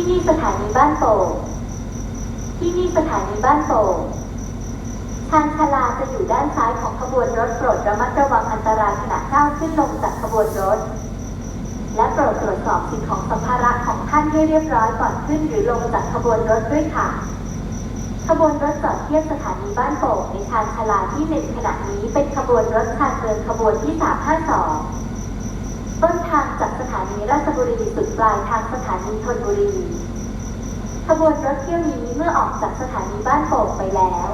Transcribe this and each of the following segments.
ที่นี่สถานีบ้านโป่งที่นี่สถานีบ้านโป่งทางชลาจะอยู่ด้านซ้ายของขบวนรถโปรดระมัดระวังอันตรายขณะก้าวขึ้นลงจากขบวนรถ และโปรดตรวจสอบสิ่งของสัมภาระของท่านให้เรียบร้อยก่อนขึ้นหรือลงจากขบวนรถด้วยค่ะ ขบวนรถจอดเทียบสถานีบ้านโป่งในชานชลาที่หนึ่งขณะนี้เป็นขบวนรถชานเมืองขบวนที่352 ต้นทางจากสถานีราช บุรีสุดปลายทางสถานีธนบุรี ขบวนรถเที่ยวนี้เมื่อออกจากสถานีบ้านโป่งไปแล้ว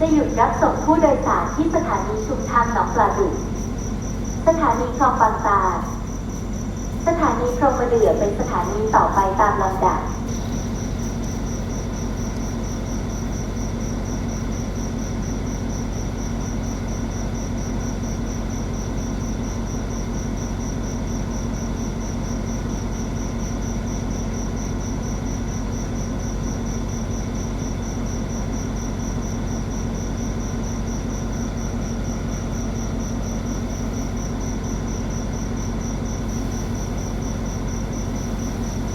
จะหยุดรับส่งผู้โดยสารที่สถานีชุมทางหนองปลาดุกสถานีคลองบางตาสถานีพรมเดือเป็นสถานีต่อไปตามลำดับ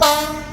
Bye.